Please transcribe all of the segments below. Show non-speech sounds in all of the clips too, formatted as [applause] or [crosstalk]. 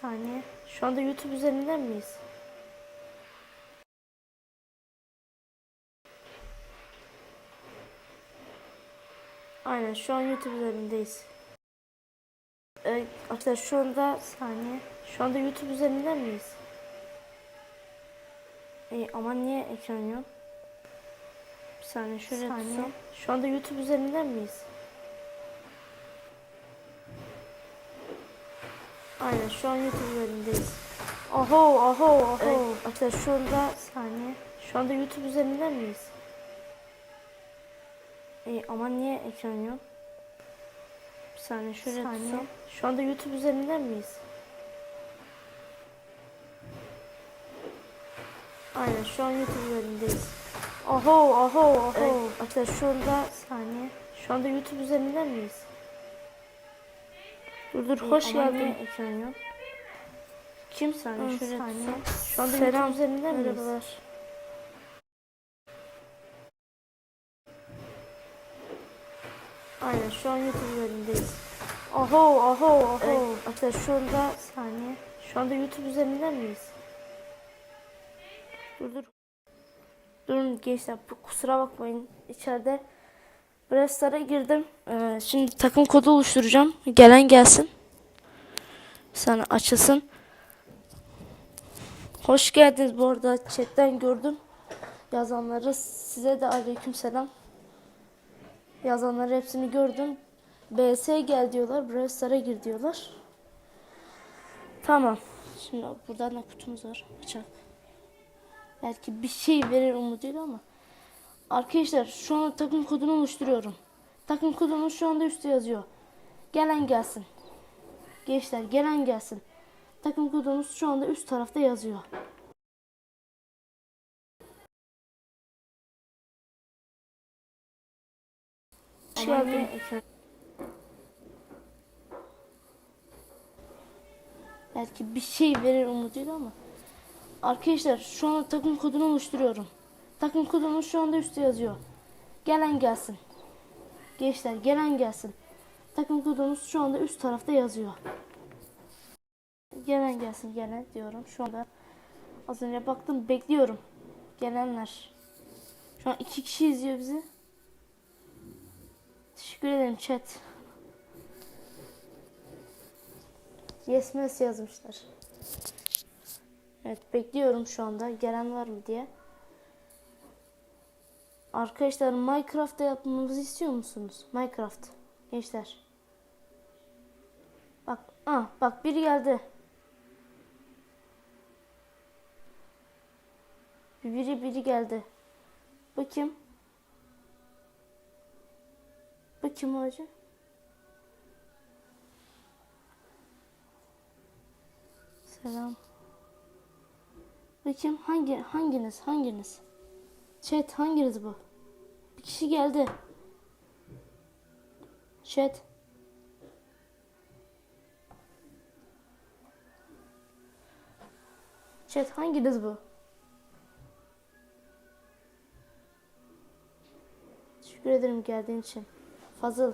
saniye. Şu anda YouTube üzerinden miyiz? Aynen şu an YouTube üzerindeyiz. Ee, arkadaşlar şu anda saniye. Şu anda YouTube üzerinden miyiz? Ee, ama niye ekran yok? Bir saniye şöyle Saniye. tutsam. Şu anda YouTube üzerinden miyiz? Aynen şu an YouTube üzerindeyiz. Oho oho oho. Ee, arkadaşlar şu anda saniye. Şu anda YouTube üzerinden miyiz? Ee, ama niye ekran yok? Bir saniye şöyle Saniye. tutsam. Şu anda YouTube üzerinden miyiz? Aynen şu an YouTube üzerindeyiz. Oho oho oho. Ee, arkadaşlar şu anda saniye. Şu anda YouTube üzerinden miyiz? Dur dur hoş geldin. ekran yok? Kim saniye Hı, saniye. tutsam. Şu anda Selam, YouTube üzerinden miyiz? merhabalar. Aynen şu an YouTube üzerindeyiz. Oho oho oho. Arkadaşlar şu anda saniye. Şu anda YouTube üzerinden miyiz? Dur dur. Durun gençler bu- kusura bakmayın içeride Brestara girdim. Ee, şimdi takım kodu oluşturacağım. Gelen gelsin. Sana açılsın. Hoş geldiniz bu arada chatten gördüm. Yazanları size de aleyküm selam. Yazanları hepsini gördüm. BS gel diyorlar. Brewster'a gir diyorlar. Tamam. Şimdi buradan da kutumuz var. Bıçak. Belki bir şey verir umuduyla ama. Arkadaşlar şu anda takım kodunu oluşturuyorum. Takım kodumuz şu anda üstte yazıyor. Gelen gelsin. Gençler gelen gelsin. Takım kodumuz şu anda üst tarafta yazıyor. Geldin. Belki bir şey verir umuduyla ama. Arkadaşlar şu anda takım kodunu oluşturuyorum. Takım kodumuz şu anda üstte yazıyor. Gelen gelsin. Gençler gelen gelsin. Takım kodumuz şu anda üst tarafta yazıyor. Gelen gelsin gelen diyorum. Şu anda az önce baktım bekliyorum. Gelenler. Şu an iki kişi izliyor bizi. Teşekkür ederim chat. Yes mes yazmışlar. Evet bekliyorum şu anda gelen var mı diye. Arkadaşlar Minecraft'ta yapmamızı istiyor musunuz? Minecraft. Gençler. Bak, ah, bak biri geldi. Biri biri geldi. Bu kim? Bu kim hacı? Selam. Bu kim? Hangi hanginiz? Hanginiz? Chat hanginiz bu? Bir kişi geldi. Chat. Chat hanginiz bu? Teşekkür ederim geldiğin için. Fazıl.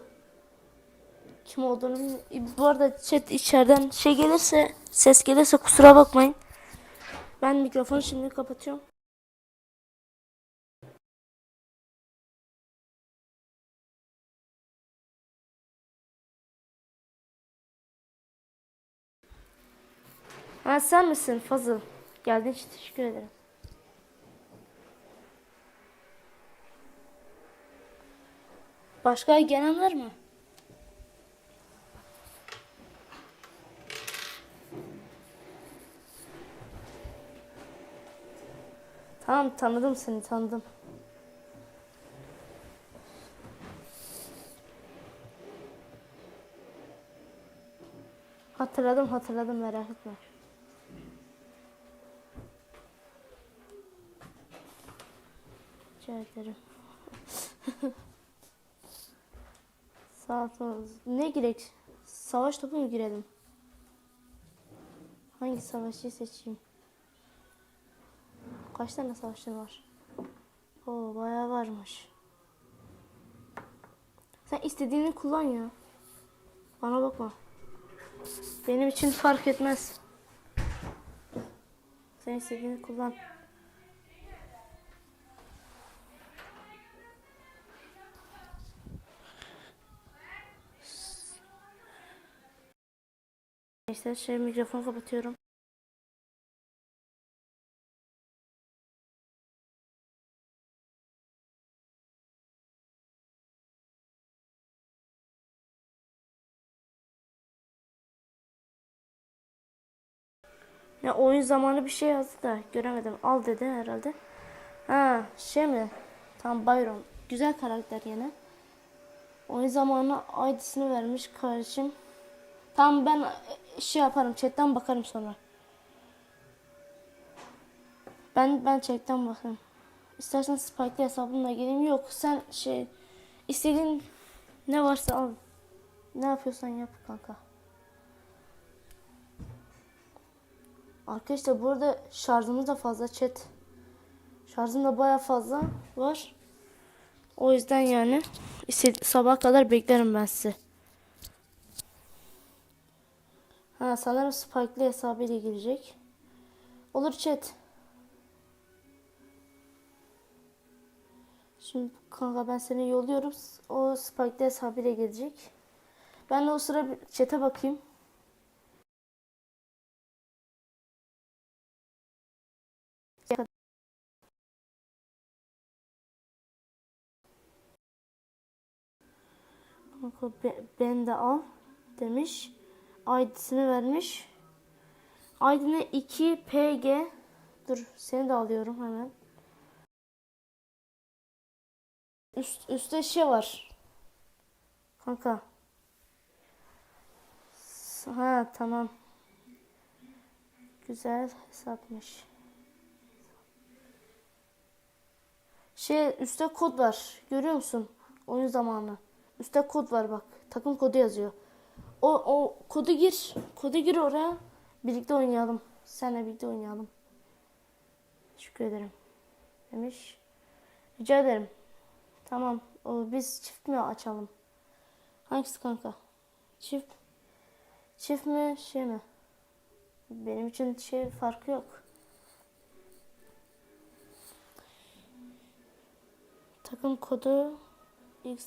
Kim olduğunu bilmiyorum. Bu arada chat içeriden şey gelirse, ses gelirse kusura bakmayın. Ben mikrofonu şimdi kapatıyorum. Ha sen misin Fazıl? Geldiğin için teşekkür ederim. Başka gelen var mı? Tamam tanıdım seni tanıdım. Hatırladım hatırladım merak etme. Rica ederim. [laughs] Saat ne girek? Savaş topu mu girelim? Hangi savaşçıyı seçeyim? Kaç tane savaşçın var? Oo bayağı varmış. Sen istediğini kullan ya. Bana bakma. Benim için fark etmez. Sen istediğini kullan. Neyse şey mikrofonu kapatıyorum. Ya oyun zamanı bir şey yazdı da göremedim. Al dedi herhalde. Ha şey mi? Tam Byron. Güzel karakter yine. Oyun zamanı ID'sini vermiş kardeşim. Tamam ben e, şey yaparım. Chatten bakarım sonra. Ben ben chatten bakarım. İstersen Spike'li hesabımla geleyim. Yok sen şey istediğin ne varsa al. Ne yapıyorsan yap kanka. Arkadaşlar burada şarjımız da fazla chat. Şarjım da baya fazla var. O yüzden yani sabah kadar beklerim ben sizi. Ha sanırım Spike'lı hesabıyla girecek. Olur chat. Şimdi kanka ben seni yolluyorum. O Spike'lı hesabıyla gelecek. Ben de o sıra chat'e bakayım. Kanka be- ben de al demiş. ID'sini vermiş. ID'ne 2 PG. Dur seni de alıyorum hemen. Üst, üstte şey var. Kanka. Ha tamam. Güzel hesapmış. Şey üstte kod var. Görüyor musun? Oyun zamanı. Üstte kod var bak. Takım kodu yazıyor. O, o kodu gir. Kodu gir oraya. Birlikte oynayalım. Seninle birlikte oynayalım. Teşekkür ederim. Demiş. Rica ederim. Tamam. O, biz çift mi açalım? Hangisi kanka? Çift. Çift mi şey mi? Benim için şey farkı yok. Takım kodu X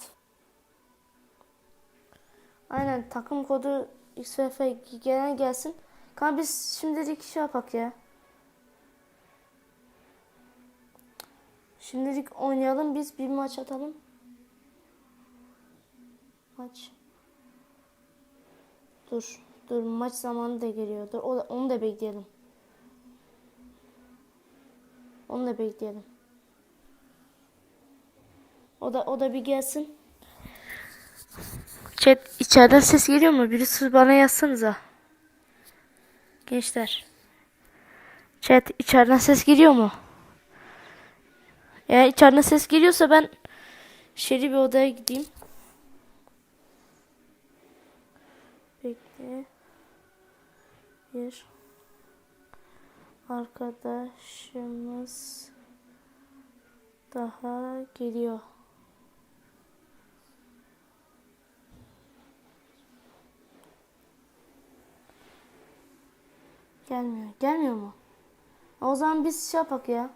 Aynen takım kodu XFF gelen gelsin. Kanka biz şimdilik şey yapak ya. Şimdilik oynayalım biz bir maç atalım. Maç. Dur. Dur maç zamanı da geliyor. Dur onu da bekleyelim. Onu da bekleyelim. O da o da bir gelsin. Chat içeriden ses geliyor mu? Birisi bana yazsanıza. Gençler. Chat içeriden ses geliyor mu? Eğer içeriden ses geliyorsa ben şeri bir odaya gideyim. Bekle. Bir arkadaşımız daha geliyor. Gelmiyor. Gelmiyor mu? O zaman biz şey yapak ya.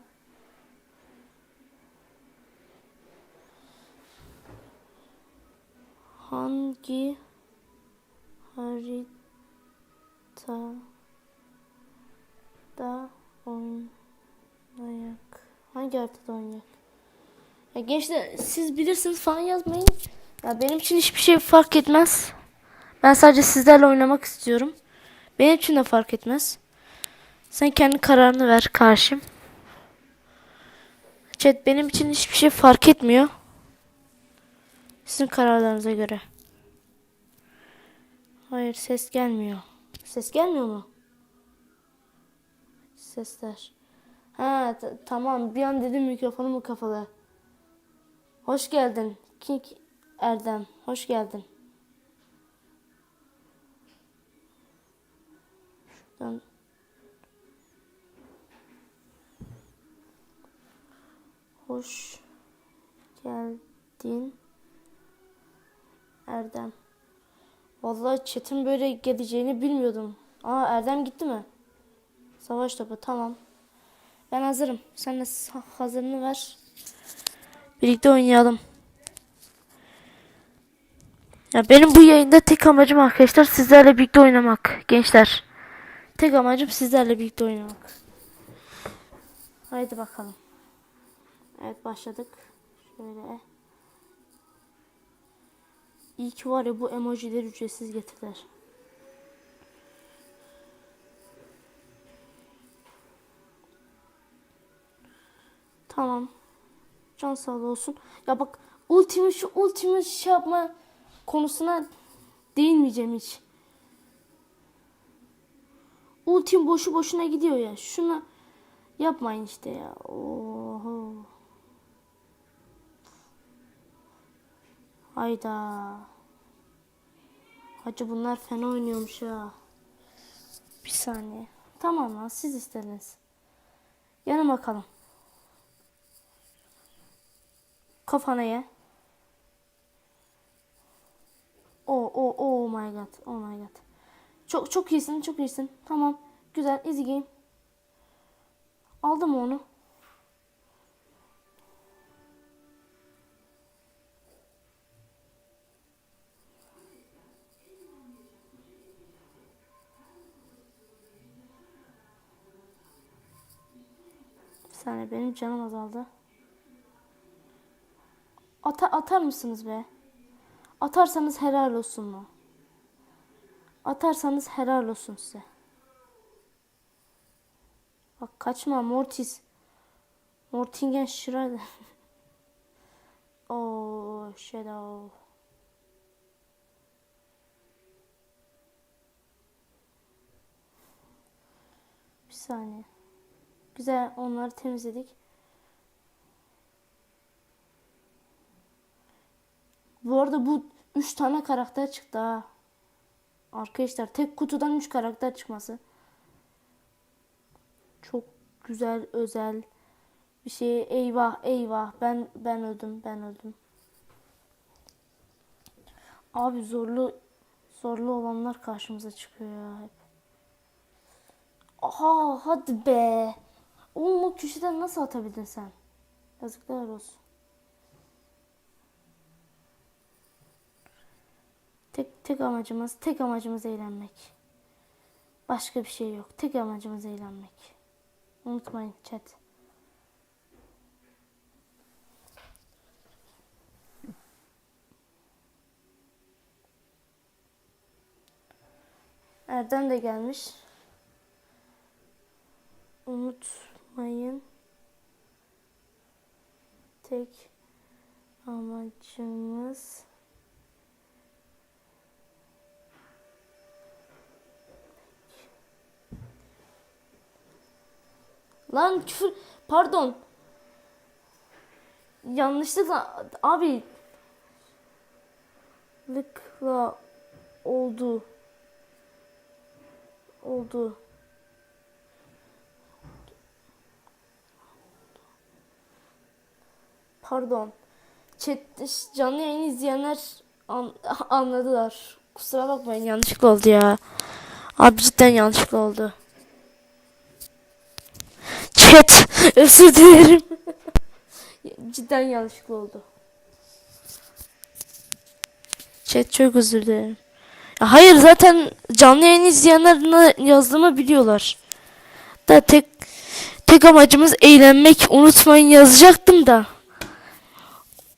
Hangi haritada oynayak? Hangi haritada oynayak? Ya gençler siz bilirsiniz falan yazmayın. Ya benim için hiçbir şey fark etmez. Ben sadece sizlerle oynamak istiyorum. Benim için de fark etmez. Sen kendi kararını ver karşım. Chat benim için hiçbir şey fark etmiyor. Sizin kararlarınıza göre. Hayır ses gelmiyor. Ses gelmiyor mu? Sesler. Ha tamam bir an dedim mikrofonum mu kapalı. Hoş geldin King Erdem. Hoş geldin. Şuradan Hoş geldin Erdem. Vallahi chat'in böyle geleceğini bilmiyordum. Aa Erdem gitti mi? Savaş topu tamam. Ben hazırım. Sen de hazırını ver. Birlikte oynayalım. Ya benim bu yayında tek amacım arkadaşlar sizlerle birlikte oynamak. Gençler. Tek amacım sizlerle birlikte oynamak. Haydi bakalım. Evet başladık. Şöyle. İyi ki var ya bu emojileri ücretsiz getirdiler. Tamam. Can sağlığı olsun. Ya bak ultimi şu ultimi şey yapma konusuna değinmeyeceğim hiç. Ultim boşu boşuna gidiyor ya. Şuna yapmayın işte ya. Oho. Hayda. Hacı bunlar fena oynuyormuş ya. Bir saniye. Tamam lan siz istediniz. Yana bakalım. Kafana ye. Oh oh oh my god. Oh my god. Çok çok iyisin, çok iyisin. Tamam. Güzel. Easy game. Aldım onu. Saniye benim canım azaldı. Ata atar mısınız be? Atarsanız helal olsun mu? Atarsanız helal olsun size. Bak kaçma Mortis. Mortingen Schroeder. [laughs] oh Shadow. Bir saniye. Güzel onları temizledik. Bu arada bu 3 tane karakter çıktı ha. Arkadaşlar tek kutudan 3 karakter çıkması. Çok güzel özel bir şey. Eyvah eyvah ben ben öldüm ben öldüm. Abi zorlu zorlu olanlar karşımıza çıkıyor ya hep. Aha hadi be. Oğlum o köşeden nasıl atabildin sen? Yazıklar olsun. Tek tek amacımız, tek amacımız eğlenmek. Başka bir şey yok. Tek amacımız eğlenmek. Unutmayın chat. Erdem de gelmiş. Unutmayın. Tek amacımız Lan küfür pardon. Yanlışlıkla abi lıkla oldu. Oldu. Pardon. Chat canlı yayın izleyenler an- anladılar. Kusura bakmayın yanlışlıkla oldu ya. Abi cidden yanlışlıkla oldu. Chat özür dilerim. [laughs] Cidden yanlışlıkla oldu. Chat çok özür dilerim. Ya hayır zaten canlı yayın izleyenler yazdığımı biliyorlar. Da tek tek amacımız eğlenmek unutmayın yazacaktım da.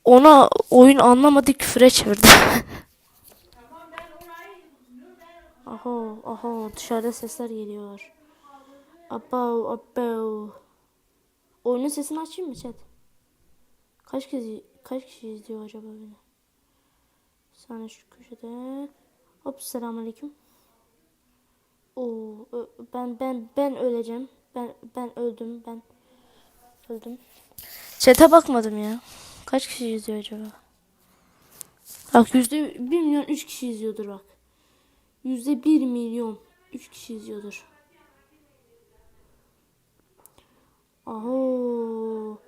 Ona oyun anlamadı küfüre çevirdi. [laughs] aho aho dışarıda sesler geliyor. Abo abo. Oyunun sesini açayım mı chat? Kaç kişi kaç kişi izliyor acaba beni? Bir saniye şu köşede. Hop selamünaleyküm. Oo ben ben ben öleceğim. Ben ben öldüm. Ben öldüm. Chat'e bakmadım ya. Kaç kişi izliyor acaba? Bak yüzde bir milyon üç kişi izliyordur bak. Yüzde bir milyon üç kişi izliyordur. Aho.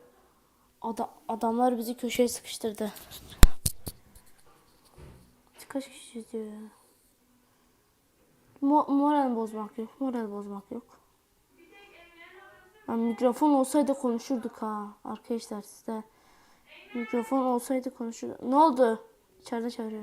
Ada adamlar bizi köşeye sıkıştırdı. Kaç kişi izliyor? Mo moral bozmak yok. Moral bozmak yok. Ha, mikrofon olsaydı konuşurduk ha arkadaşlar size. Mikrofon olsaydı konuşurduk. Ne oldu? İçeride çağırıyor.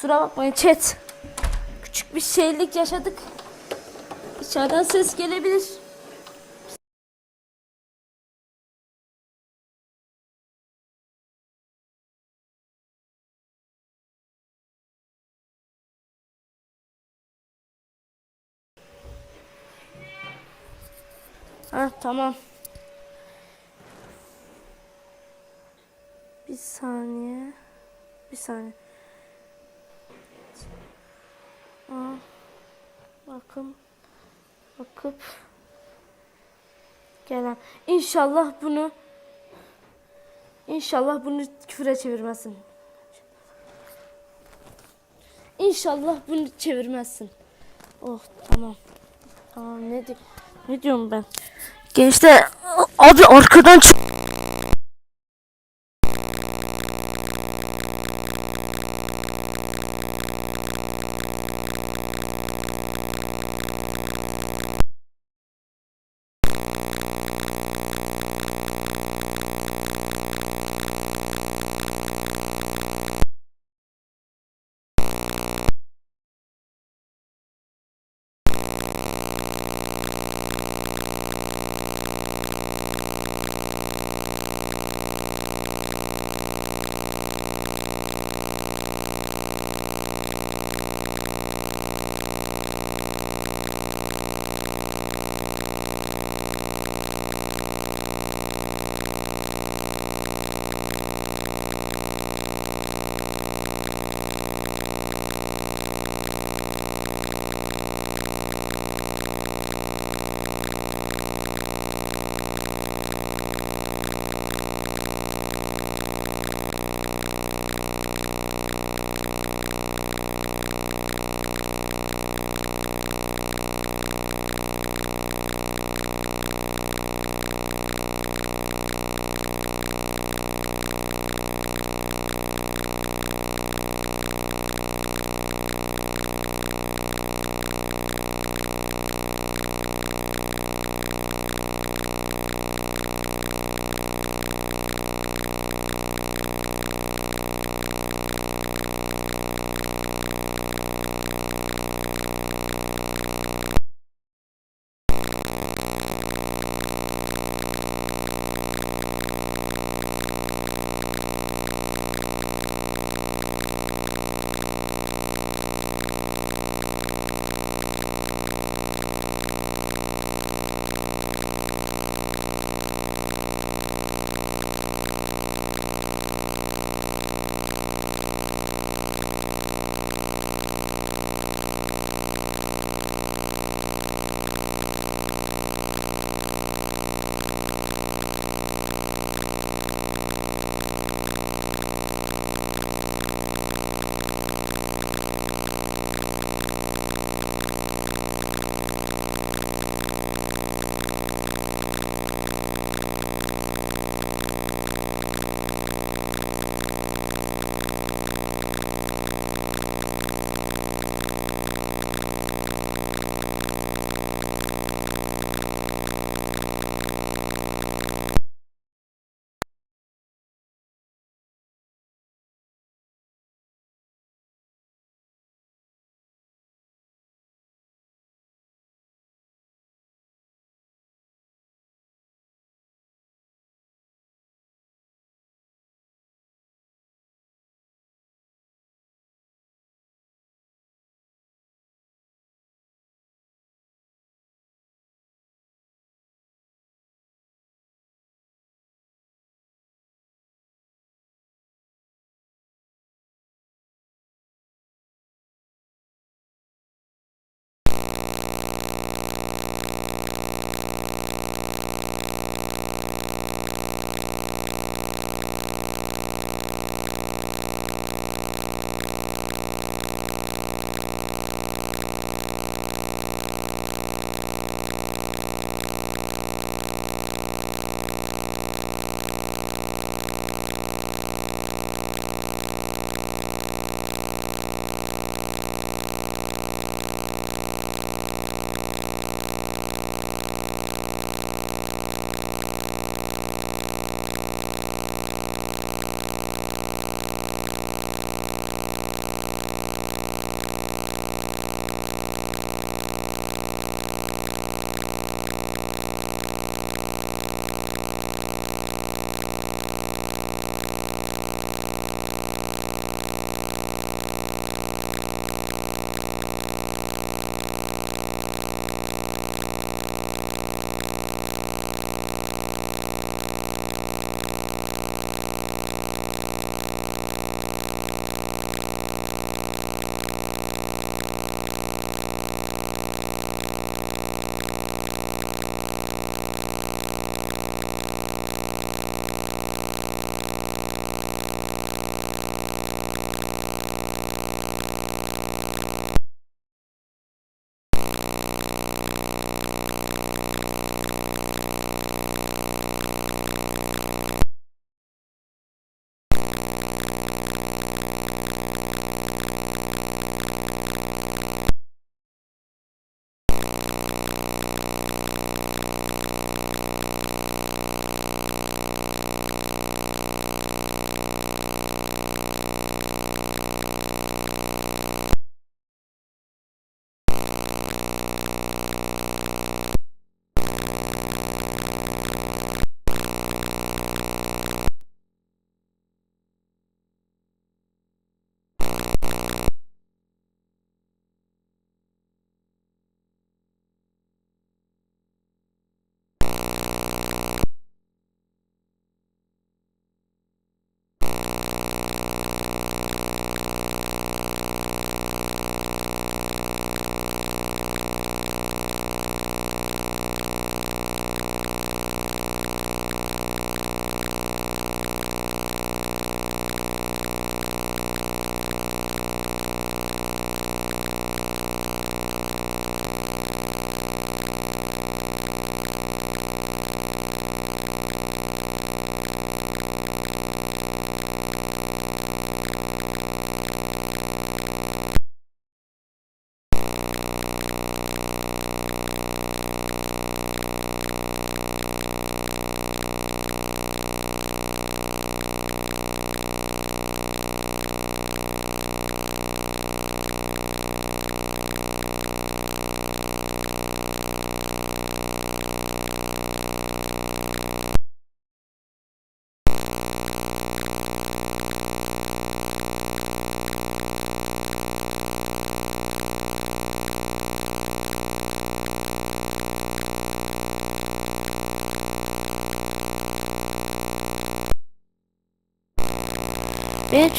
Kusura bakmayın chat. Küçük bir şeylik yaşadık. İçeriden ses gelebilir. Ha tamam. Bir saniye. Bir saniye. Aa, bakın. Bakıp. Gelen. İnşallah bunu. İnşallah bunu küfüre çevirmezsin. İnşallah bunu çevirmezsin. Oh tamam. Tamam ne di ne diyorum ben? Gençler abi arkadan çık.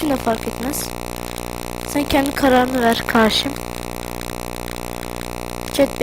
İçin de fark etmez. Sen kendi kararını ver karşım. Chat